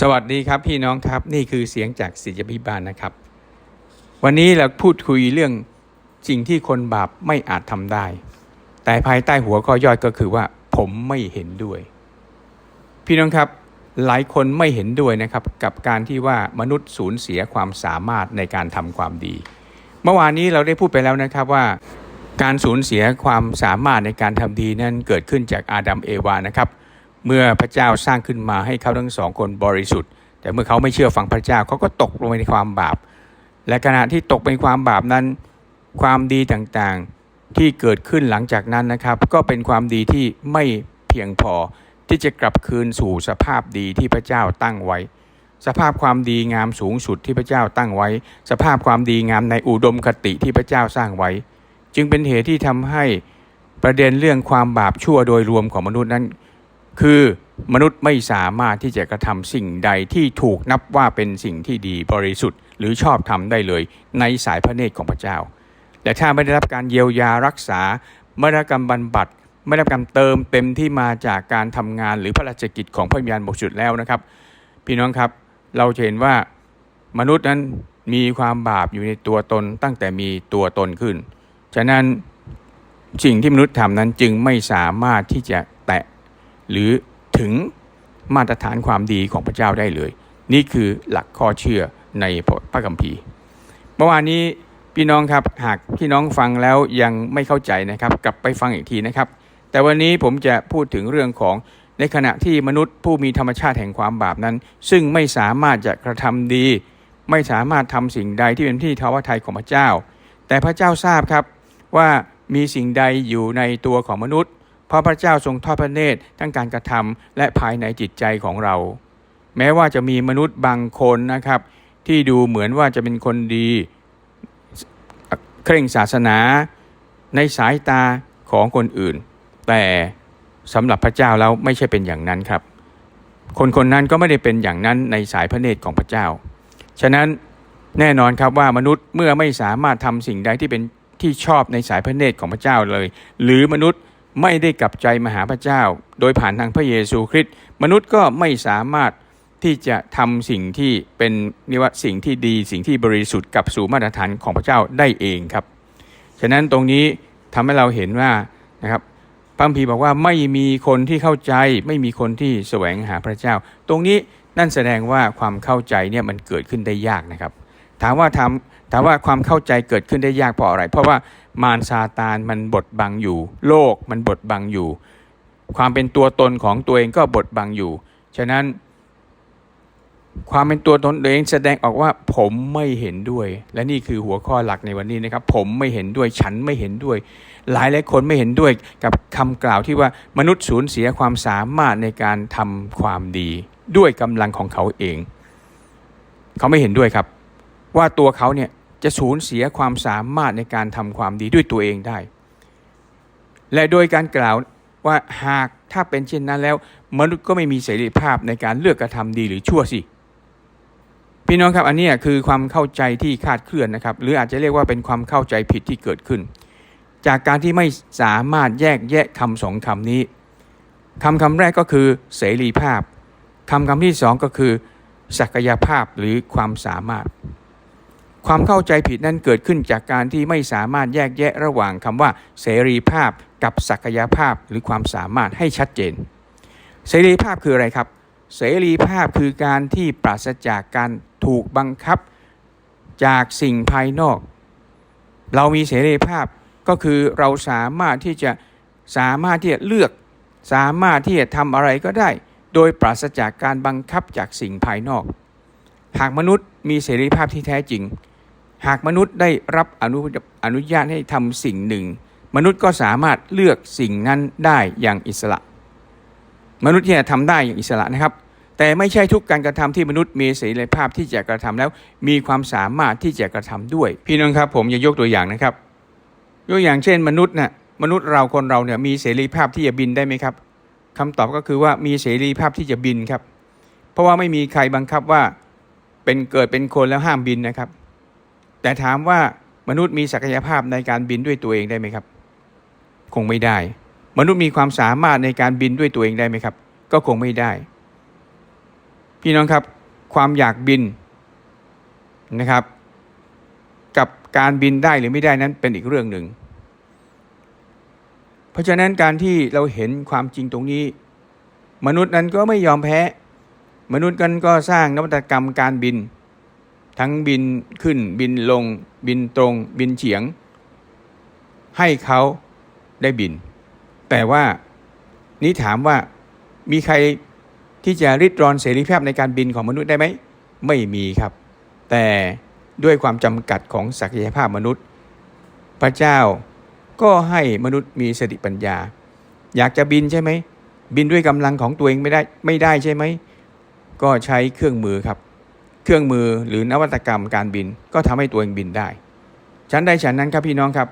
สวัสดีครับพี่น้องครับนี่คือเสียงจากศิษยพิบาลนะครับ วันนี้เราพูดคุยเรื่องสิ่งที่คนบาปไม่อาจทำได้ แต่ภายใต้หัวข้อย่อยก็คือว่าผมไม่เห็นด้วย พี่น้องครับหลายคนไม่เห็นด้วยนะครับ กับการที่ว่ามนุษย์สูญเสียความสามารถในการทำความดี เมื่อวานนี้เราได้พูดไปแล้วนะครับว่า การสูญเสียความสามารถในการทำดีนั้นเกิดขึ้นจากอาดัมเอวานะครับ เมื่อพระเจ้าสร้างขึ้นมาให้เขาทั้งสองคนบริสุทธิ์ แต่เมื่อเขาไม่เชื่อฟังพระเจ้าเขาก็ตกลงไปในความบาป และขณะที่ตกเป็นความบาปนั้น ความดีต่างๆที่เกิดขึ้นหลังจากนั้นนะครับ ก็เป็นความดีที่ไม่เพียงพอที่จะกลับคืนสู่สภาพดีที่พระเจ้าตั้งไว้ สภาพความดีงามสูงสุดที่พระเจ้าตั้งไว้ สภาพความดีงามในอุดมคติที่พระเจ้าสร้างไว้ จึงเป็นเหตุที่ทำให้ประเด็นเรื่องความบาปชั่วโดยรวมของมนุษย์นั้น คือมนุษย์ไม่สามารถที่จะกระทำสิ่งใดที่ถูกนับว่าเป็นสิ่งที่ดีบริสุทธิ์ หรือชอบทำได้เลยในสายพระเนตรของพระเจ้า และถ้าไม่ได้รับการเยียวยารักษาไม่ได้รับการบรรบัดไม่ได้รับการเติมเต็มที่มาจากการทำงานหรือพระราชกิจของพระวิญญาณบริสุทธิ์แล้วนะครับ พี่น้องครับเราจะเห็นว่ามนุษย์นั้นมีความบาปอยู่ในตัวตนตั้งแต่มีตัวตนขึ้น ฉะนั้นสิ่งที่มนุษย์ทำนั้นจึงไม่สามารถที่จะแตะ หรือถึงมาตรฐานความดีของพระเจ้าได้เลย นี่คือหลักข้อเชื่อในพระคัมภีร์เมื่อวานนี้พี่น้องครับหากพี่น้องฟังแล้วยังไม่เข้าใจนะครับ กลับไปฟังอีกทีนะครับ แต่วันนี้ผมจะพูดถึงเรื่องของในขณะที่มนุษย์ผู้มีธรรมชาติแห่งความบาปนั้น ซึ่งไม่สามารถจะกระทำดี ไม่สามารถทำสิ่งใดที่เป็นที่ทวทัยของพระเจ้า แต่พระเจ้าทราบครับว่ามีสิ่งใดอยู่ในตัวของมนุษย์ เพราะพระเจ้าทรงทอดพระเนตรทั้งการกระทำและภายในจิตใจของเรา แม้ว่าจะมีมนุษย์บางคนนะครับ ที่ดูเหมือนว่าจะเป็นคนดีเคร่งศาสนาในสายตาของคนอื่น แต่สำหรับพระเจ้าแล้วไม่ใช่เป็นอย่างนั้นครับ คนคนนั้นก็ไม่ได้เป็นอย่างนั้นในสายพระเนตรของพระเจ้า ฉะนั้นแน่นอนครับว่ามนุษย์เมื่อไม่สามารถทำสิ่งใดที่เป็นที่ชอบในสายพระเนตรของพระเจ้าเลย หรือมนุษย์ ไม่ได้กลับใจมาหาพระเจ้า โดยผ่านทางพระเยซูคริสต์มนุษย์ก็ไม่สามารถที่จะทำสิ่งที่เป็นนิว่าสิ่งที่ดีสิ่งที่บริสุทธิ์กลับสู่มาตรฐานของพระเจ้าได้เองครับ ฉะนั้นตรงนี้ทำให้เราเห็นว่านะครับพระคัมภีบอกว่าไม่มีคนที่เข้าใจ ไม่มีคนที่แสวงหาพระเจ้า ตรงนี้นั่นแสดงว่าความเข้าใจเนี่ยมันเกิดขึ้นได้ยากนะครับ ถามว่าทำ ถามว่าความเข้าใจเกิดขึ้นได้ยากเพราะอะไร เพราะว่ามารซาตานมันบดบังอยู่ โลกมันบดบังอยู่ ความเป็นตัวตนของตัวเองก็บดบังอยู่ ฉะนั้นความเป็นตัวตนตัวเองแสดงออกว่าผมไม่เห็นด้วย และนี่คือหัวข้อหลักในวันนี้นะครับ ผมไม่เห็นด้วยฉันไม่เห็นด้วย หลายหลายคนไม่เห็นด้วยกับคำกล่าวที่ว่ามนุษย์สูญเสียความสามารถในการทำความดี ด้วยกำลังของเขาเอง เขาไม่เห็นด้วยครับ ว่าตัวเขาเนี่ย จะสูญเสียความสามารถในการทำความดีด้วยตัวเองได้ และโดยการกล่าวว่าหากถ้าเป็นเช่นนั้นแล้ว มนุษย์ก็ไม่มีเสรีภาพในการเลือกกระทำดีหรือชั่วสิพี่น้องครับอันนี้คือความเข้าใจที่คาดเคลื่อนนะครับ หรืออาจจะเรียกว่าเป็นความเข้าใจผิดที่เกิดขึ้น จากการที่ไม่สามารถแยกแยะคำสองคำนี้คำคำแรกก็คือเสรีภาพคำคำที่สองก็คือ ศักยภาพหรือความสามารถ ความเข้าใจผิดนั้นเกิดขึ้นจากการที่ไม่สามารถแยกแยะระหว่างคำว่า เสรีภาพกับศักยภาพหรือความสามารถให้ชัดเจน เสรีภาพคืออะไรครับ เสรีภาพคือการที่ปราศจากการถูกบังคับจากสิ่งภายนอก เรามีเสรีภาพก็คือเราสามารถที่จะสามารถที่จะเลือก สามารถที่จะทำอะไรก็ได้ โดยปราศจากการบังคับจากสิ่งภายนอก หากมนุษย์มีเสรีภาพที่แท้จริง หากมนุษย์ได้รับอนุอนุญาตให้ทำสิ่งหนึ่ง มนุษย์ก็สามารถเลือกสิ่งนั้นได้อย่างอิสระ มนุษย์ที่จะทำได้อย่างอิสระนะครับ แต่ไม่ใช่ทุกการกระทำที่มนุษย์มีเสรีภาพที่จะกระทำแล้ว มีความสามารถที่จะกระทำด้วย พี่น้องครับ ผมจะยกตัวอย่างนะครับ ยกอย่างเช่น มนุษย์นะ่ะมนุษย์เราคนเราเนี่ยมีเสรีภาพที่จะบินได้ไหมครับคำตอบก็คือว่ามีเสรีภาพที่จะบินครับ เพราะว่าไม่มีใครบังคับว่าเป็นเกิดเป็นคนแล้วห้ามบินนะครับ แต่ถามว่ามนุษย์มีศักยภาพในการบินด้วยตัวเองได้ไหมครับ คงไม่ได้ มนุษย์มีความสามารถในการบินด้วยตัวเองได้ไหมครับ ก็คงไม่ได้ พี่น้องครับ ความอยากบินนะครับ กับการบินได้หรือไม่ได้นั้นเป็นอีกเรื่องหนึ่ง เพราะฉะนั้นการที่เราเห็นความจริงตรงนี้ มนุษย์นั้นก็ไม่ยอมแพ้ มนุษย์กันก็สร้างนวัตกรรมการบิน ทั้งบินขึ้นบินลง บินตรง บินเฉียง ให้เขาได้บิน แต่ว่านี่ถามว่ามีใครที่จะริดรอนเสรีภาพในการบินของมนุษย์ได้ไหม ไม่มีครับ แต่ด้วยความจำกัดของศักยภาพมนุษย์ พระเจ้าก็ให้มนุษย์มีสติปัญญา อยากจะบินใช่ไหม บินด้วยกำลังของตัวเองไม่ได้ไม่ได้ใช่ไหม ก็ใช้เครื่องมือครับ เครื่องมือหรือนวัตกรรมการบินก็ทำให้ตัวเองบินได้ฉันได้ฉันนั้นครับพี่น้องครับ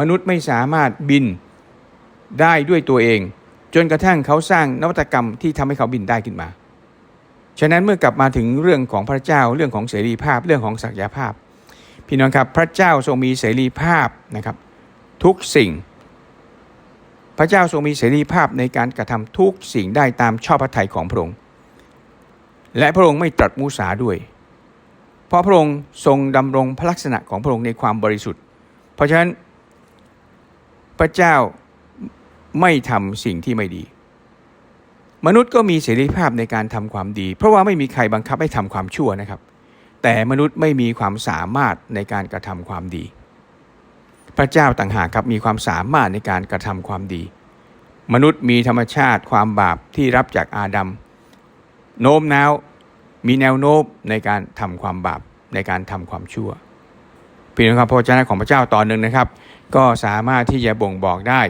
มนุษย์ไม่สามารถบินได้ด้วยตัวเอง จนกระทั่งเขาสร้างนวัตกรรมที่ทำให้เขาบินได้ขึ้นมา ฉะนั้นเมื่อกลับมาถึงเรื่องของพระเจ้าเรื่องของเสรีภาพเรื่องของศักยภาพ พี่น้องครับพระเจ้าทรงมีเสรีภาพนะครับ ทุกสิ่ง พระเจ้าทรงมีเสรีภาพในการกระทำทุกสิ่งได้ตามชอบพระทัยของพระองค์ และพระองค์ไม่ตรัสมุสาด้วย เพราะพระองค์ทรงดำรงพระลักษณะของพระองค์ในความบริสุทธิ์ เพราะฉะนั้นพระเจ้าไม่ทำสิ่งที่ไม่ดี มนุษย์ก็มีเสรีภาพในการทำความดี เพราะว่าไม่มีใครบังคับให้ทำความชั่วนะครับ แต่มนุษย์ไม่มีความสามารถในการกระทำความดี พระเจ้าต่างหากครับมีความสามารถในการกระทำความดี มนุษย์มีธรรมชาติความบาปที่รับจากอาดัม โน้มน้าวมีแนวโน้มในการทำความบาปในการทำความชั่วพี่น้องครับพระเจ้าของพระเจ้าตอนหนึ่งนะครับ ก็สามารถที่จะบ่งบอกได้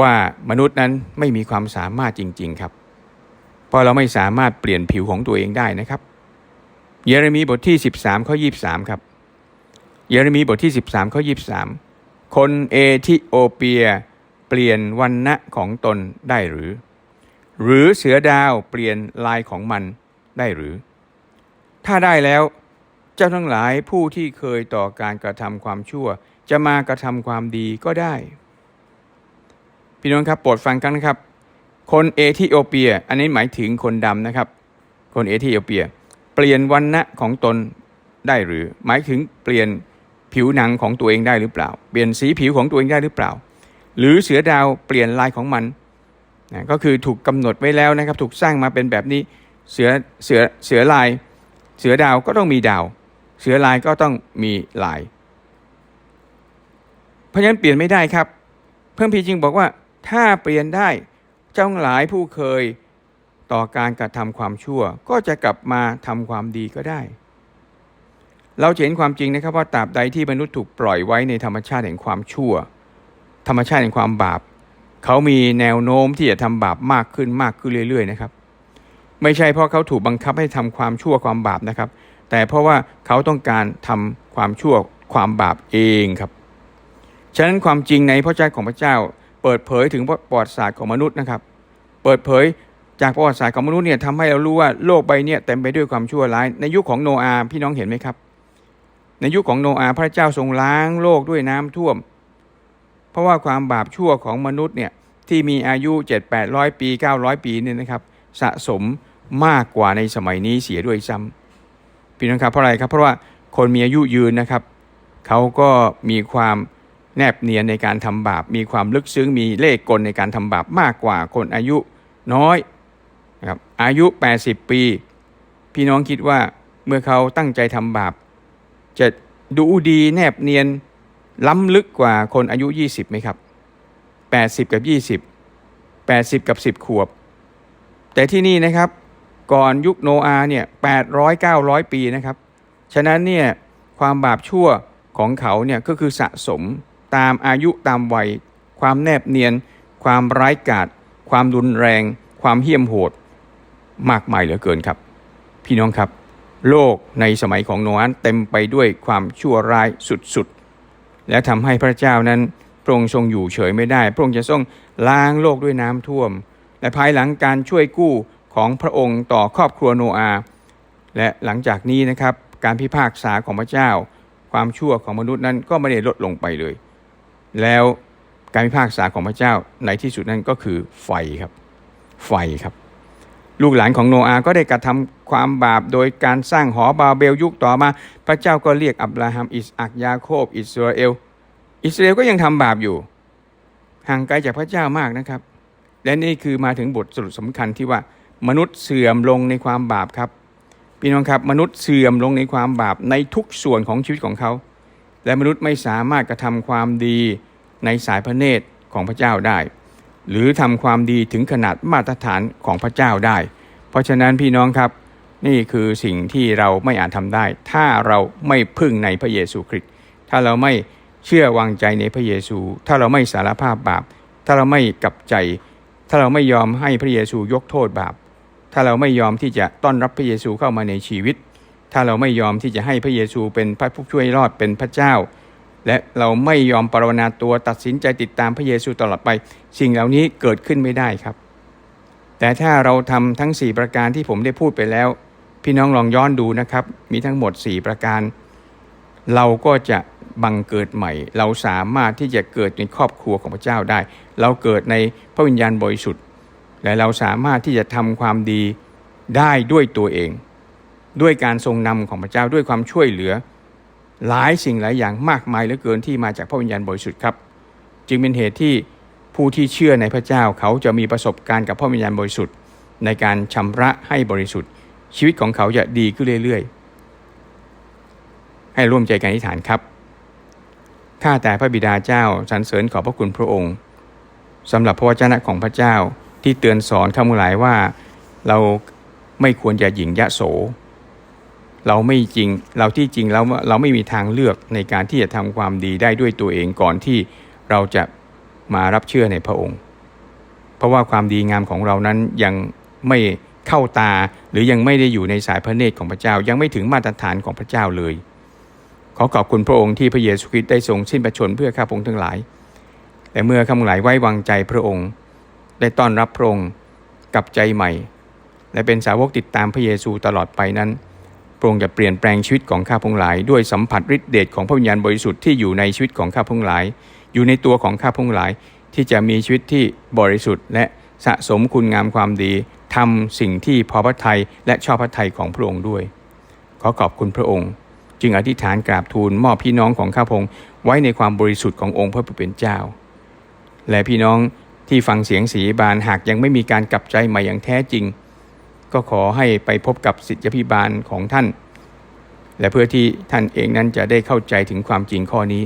ว่ามนุษย์นั้นไม่มีความสามารถจริง ๆครับ เพราะเราไม่สามารถเปลี่ยนผิวของตัวเองได้นะครับ เยเรมีบทที่ 13ข้อ23 ครับ เยเรมีบทที่ 13ข้อ23 คนเอธิโอเปียเปลี่ยนวันณะของตนได้หรือ หรือเสือดาวเปลี่ยนลายของมันได้หรือ ถ้าได้แล้ว เจ้าทั้งหลายผู้ที่เคยต่อการกระทำความชั่ว จะมากระทำความดีก็ได้ พี่น้องครับโปรดฟังกันนะครับ คนเอธิโอเปีย อันนี้หมายถึงคนดำนะครับ คนเอธิโอเปีย เปลี่ยนวันณะของตนได้หรือ หมายถึงเปลี่ยนผิวหนังของตัวเองได้หรือเปล่า เปลี่ยนสีผิวของตัวเองได้หรือเปล่า หรือเสือดาวเปลี่ยนลายของมัน นะก็คือถูกกำหนดไว้แล้วนะครับ ถูกสร้างมาเป็นแบบนี้เสือเสือเสือลาย เสือดาวก็ต้องมีดาว เสือลายก็ต้องมีลาย เพราะฉะนั้นเปลี่ยนไม่ได้ครับ เพิ่มพีจริงบอกว่าถ้าเปลี่ยนได้เจ้าหลายผู้เคยต่อการกระทำความชั่ว ก็จะกลับมาทำความดีก็ได้ เราเห็นความจริงนะครับว่าตราบใดที่มนุษย์ถูกปล่อยไว้ในธรรมชาติแห่งความชั่ว ธรรมชาติแห่งความบาป เขามีแนวโน้มที่จะทำบาปมากขึ้นมากขึ้นเรื่อยๆนะครับ ไม่ใช่เพราะเขาถูกบังคับให้ทำความชั่วความบาปนะครับ แต่เพราะว่าเขาต้องการทำความชั่วความบาปเองครับ ฉะนั้นความจริงในพระเจ้าของพระเจ้า เปิดเผยถึงประวัติศาสตร์ของมนุษย์นะครับ เปิดเผยจากประวัติศาสตร์ของมนุษย์เนี่ยทำให้เรารู้ว่าโลกใบเนี้เต็มไปด้วยความชั่วร้าย ในยุคของโนอาห์พี่น้องเห็นไหมครับ ในยุคของโนอาห์พระเจ้าทรงล้างโลกด้วยน้ำท่วม ราะว่าความบาปชั่วของมนุษย์เนี่ยที่มีอายุ 7 8 0 0 ปี 900 ปีเนี่ยนะครับสะสมมากกว่าในสมัยนี้เสียด้วยซ้ำพี่น้องครับเพราะอะไรครับเพราะว่าคนมีอายุยืนนะครับเขาก็มีความแนบเนียนในการทำบาป มีความลึกซึ้งมีเลขกลในการทำบาปมากกว่าคนอายุน้อยนะครับอายุ 80 ปี พี่น้องคิดว่าเมื่อเขาตั้งใจทำบาป จะดูดีแนบเนียน ล้ำลึกกว่าคนอายุ 20ไหมครับ 80 กับ 20 80 กับ 10 ขวบ แต่ที่นี่นะครับก่อนยุคโนอาเนี่ย800 900 ปีนะครับ ฉะนั้นเนี่ยความบาปชั่วของเขาเนี่ยก็คือสะสมตามอายุตามวัย ความแนบเนียน ความร้ายกาจความรุนแรง ความเหี้ยมโหด มากมายเหลือเกินครับ พี่น้องครับ โลกในสมัยของโนอาเต็มไปด้วยความชั่วร้ายสุดๆ และทำให้พระเจ้านั้นพระองค์ทรงอยู่เฉยไม่ได้ พระองค์จะทรงล้างโลกด้วยน้ำท่วม และภายหลังการช่วยกู้ของพระองค์ต่อครอบครัวโนอาและหลังจากนี้นะครับการพิพากษาของพระเจ้า ความชั่วของมนุษย์นั้นก็ไม่ได้ลดลงไปเลย แล้วการพิพากษาของพระเจ้าในที่สุดนั้นก็คือไฟครับ ไฟครับ ลูกหลานของโนอาห์ก็ได้กระทำความบาปโดยการสร้างหอบาเบลยุคต่อมา พระเจ้าก็เรียกอับราฮัมอิสอักยาโคบ อิสราเอล อิสราเอลก็ยังทำบาปอยู่ ห่างไกลจากพระเจ้ามากนะครับ และนี่คือมาถึงบทสรุปสำคัญที่ว่ามนุษย์เสื่อมลงในความบาปครับพี่น้องครับมนุษย์เสื่อมลงในความบาปในทุกส่วนของชีวิตของเขา และมนุษย์ไม่สามารถกระทำความดีในสายพระเนตรของพระเจ้าได้ หรือทำความดีถึงขนาดมาตรฐานของพระเจ้าได้ เพราะฉะนั้นพี่น้องครับ นี่คือสิ่งที่เราไม่อาจทำได้ ถ้าเราไม่พึ่งในพระเยซูคริสต์ถ้าเราไม่เชื่อวางใจในพระเยซู ถ้าเราไม่สารภาพบาป ถ้าเราไม่กลับใจ ถ้าเราไม่ยอมให้พระเยซูยกโทษบาป ถ้าเราไม่ยอมที่จะต้อนรับพระเยซูเข้ามาในชีวิต ถ้าเราไม่ยอมที่จะให้พระเยซูเป็นพระผู้ช่วยรอดเป็นพระเจ้า และเราไม่ยอมปรนนาตัวตัดสินใจติดตามพระเยซูตลอดไป สิ่งเหล่านี้เกิดขึ้นไม่ได้ครับ แต่ถ้าเราทำทั้ง 4 ประการที่ผมได้พูดไปแล้ว พี่น้องลองย้อนดูนะครับ มีทั้งหมด 4 ประการ เราก็จะบังเกิดใหม่ เราสามารถที่จะเกิดในครอบครัวของพระเจ้าได้ เราเกิดในพระวิญญาณบริสุทธิ์ และเราสามารถที่จะทำความดีได้ด้วยตัวเอง ด้วยการทรงนำของพระเจ้าด้วยความช่วยเหลือ หลายสิ่งหลายอย่างมากมายเหลือเกินที่มาจากพระวิญญาณบริสุทธิ์ครับ จึงเป็นเหตุที่ผู้ที่เชื่อในพระเจ้าเขาจะมีประสบการณ์กับพระวิญญาณบริสุทธิ์ ในการชำระให้บริสุทธิ์ ชีวิตของเขาจะดีขึ้นเรื่อย ๆ ให้ร่วมใจกันอธิษฐานครับข้าแต่พระบิดาเจ้าสรรเสริญขอบพระคุณพระองค์สำหรับพระวจนะของพระเจ้าที่เตือนสอนข้ามูหลายว่าเราไม่ควรจะหยิ่งยะโส เราไม่จริงเราที่จริงแล้วเราไม่มีทางเลือกในการที่จะทำความดีได้ด้วยตัวเองก่อนที่เราจะมารับเชื่อในพระองค์ เพราะว่าความดีงามของเรานั้นยังไม่เข้าตาหรือยังไม่ได้อยู่ในสายพระเนตรของพระเจ้ายังไม่ถึงมาตรฐานของพระเจ้าเลย ขอขอบคุณพระองค์ที่พระเยซูคริสต์ได้ทรงสิ้นประชนเพื่อข้าพงทั้งหลายแต่เมื่อข้าพงหลายไว้วางใจพระองค์ ได้ต้อนรับพระองค์กับใจใหม่ และเป็นสาวกติดตามพระเยซูตลอดไปนั้น พระองค์จะเปลี่ยนแปลงชีวิตของข้าพงหลาย ด้วยสัมผัสฤทธิเดชของพระวิญญาณบริสุทธิ์ที่อยู่ในชีวิตของข้าพงหลาย อยู่ในตัวของข้าพงหลาย ที่จะมีชีวิตที่บริสุทธิ์ และสะสมคุณงามความดีทำสิ่งที่พอพระทัยและชอบพระทัยของพระองค์ด้วย ขอขอบคุณพระองค์ จึงอธิษฐานกราบทูลมอบพี่น้องของข้าพงไว้ในความบริสุทธิ์ขององค์พระผู้เป็นเจ้า และพี่น้องที่ฟังเสียงสีบานหากยังไม่มีการกลับใจใหม่อย่างแท้จริง ก็ขอให้ไปพบกับสิทธิพิบาลของท่าน และเพื่อที่ท่านเองนั้นจะได้เข้าใจถึงความจริงข้อนี้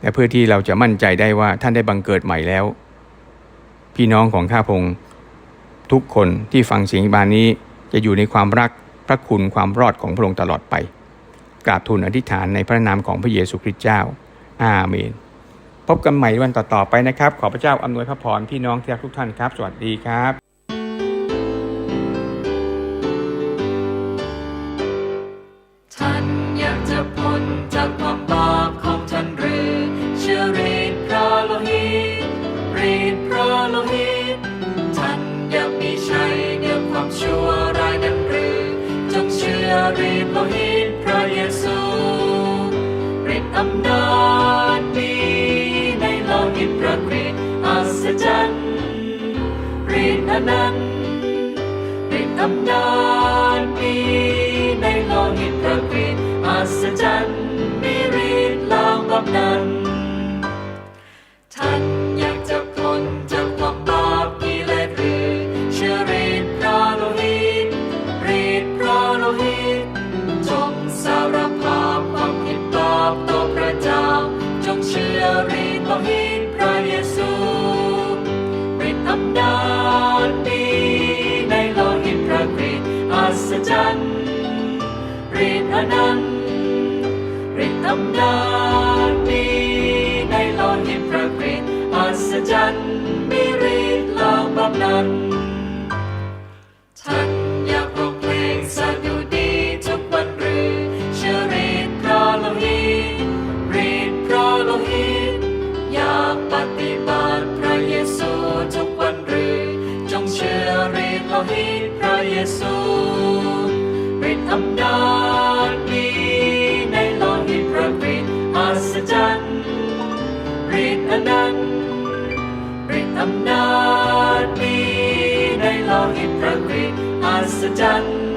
และเพื่อที่เราจะมั่นใจได้ว่าท่านได้บังเกิดใหม่แล้ว พี่น้องของข้าพงทุกคนที่ฟังเสียงบานนี้จะอยู่ในความรักพระคุณความรอดของพระองค์ตลอดไป กราบทูลอธิษฐานในพระนามของพระเยซูคริสต์เจ้า อาเมน พบกันใหม่วันต่อๆไปนะครับ ขอพระเจ้าอำนวยพระพรพี่น้องที่รักทุกท่านครับ สวัสดีครับ ทนั้นต์ฤทำนานมีในโลหิตพระคริสต์อัศจรรย์มีฤทธิ์ล้างกำนัน จมีในโลหิตพระคริสต์อัศจรรย์ฤทธิ์อนันต์ฤทธิ์อำนาจมีในโลหิตพระคริสต์อัศจรรย์มีฤทธิ์ลางบำนั้น ซูฤทธิ์อำนาจมีในโลหิตพระคริสต์อัศจรรย์ฤทธิ์อนันต์ฤทธิ์อำนาจมีในโลหิตพระคริสต์อัศจรรย์